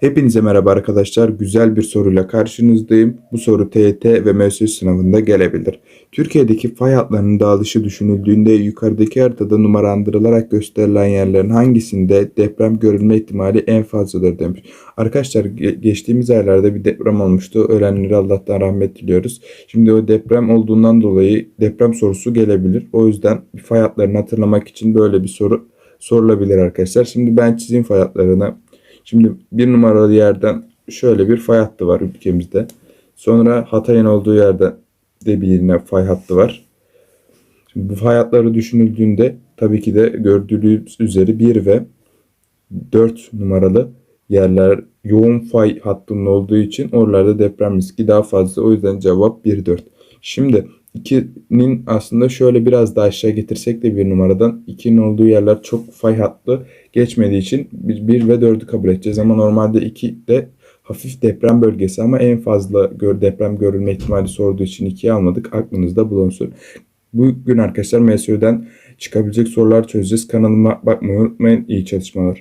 Hepinize merhaba arkadaşlar. Güzel bir soruyla karşınızdayım. Bu soru TYT ve MÖSÜ sınavında gelebilir. Türkiye'deki fay hatlarının dağılışı düşünüldüğünde yukarıdaki haritada numaralandırılarak gösterilen yerlerin hangisinde deprem görülme ihtimali en fazladır demiş. Arkadaşlar ge- geçtiğimiz aylarda bir deprem olmuştu. Ölenlere Allah'tan rahmet diliyoruz. Şimdi o deprem olduğundan dolayı deprem sorusu gelebilir. O yüzden fay hatlarını hatırlamak için böyle bir soru sorulabilir arkadaşlar. Şimdi ben çizeyim fay hatlarını. Şimdi bir numaralı yerden şöyle bir fay hattı var ülkemizde. Sonra Hatay'ın olduğu yerde de bir yine fay hattı var. Şimdi bu fay hatları düşünüldüğünde tabii ki de gördüğünüz üzere 1 ve 4 numaralı yerler yoğun fay hattının olduğu için oralarda deprem riski daha fazla. O yüzden cevap 1-4. Şimdi 2'nin aslında şöyle biraz daha aşağı getirsek de bir numaradan 2'nin olduğu yerler çok fay hattı geçmediği için 1 ve 4'ü kabul edeceğiz. Ama normalde 2 de hafif deprem bölgesi ama en fazla gör, deprem görülme ihtimali sorduğu için 2'yi almadık. Aklınızda bulunsun. Bugün arkadaşlar MSÖ'den çıkabilecek sorular çözeceğiz. Kanalıma bakmayı unutmayın. İyi çalışmalar.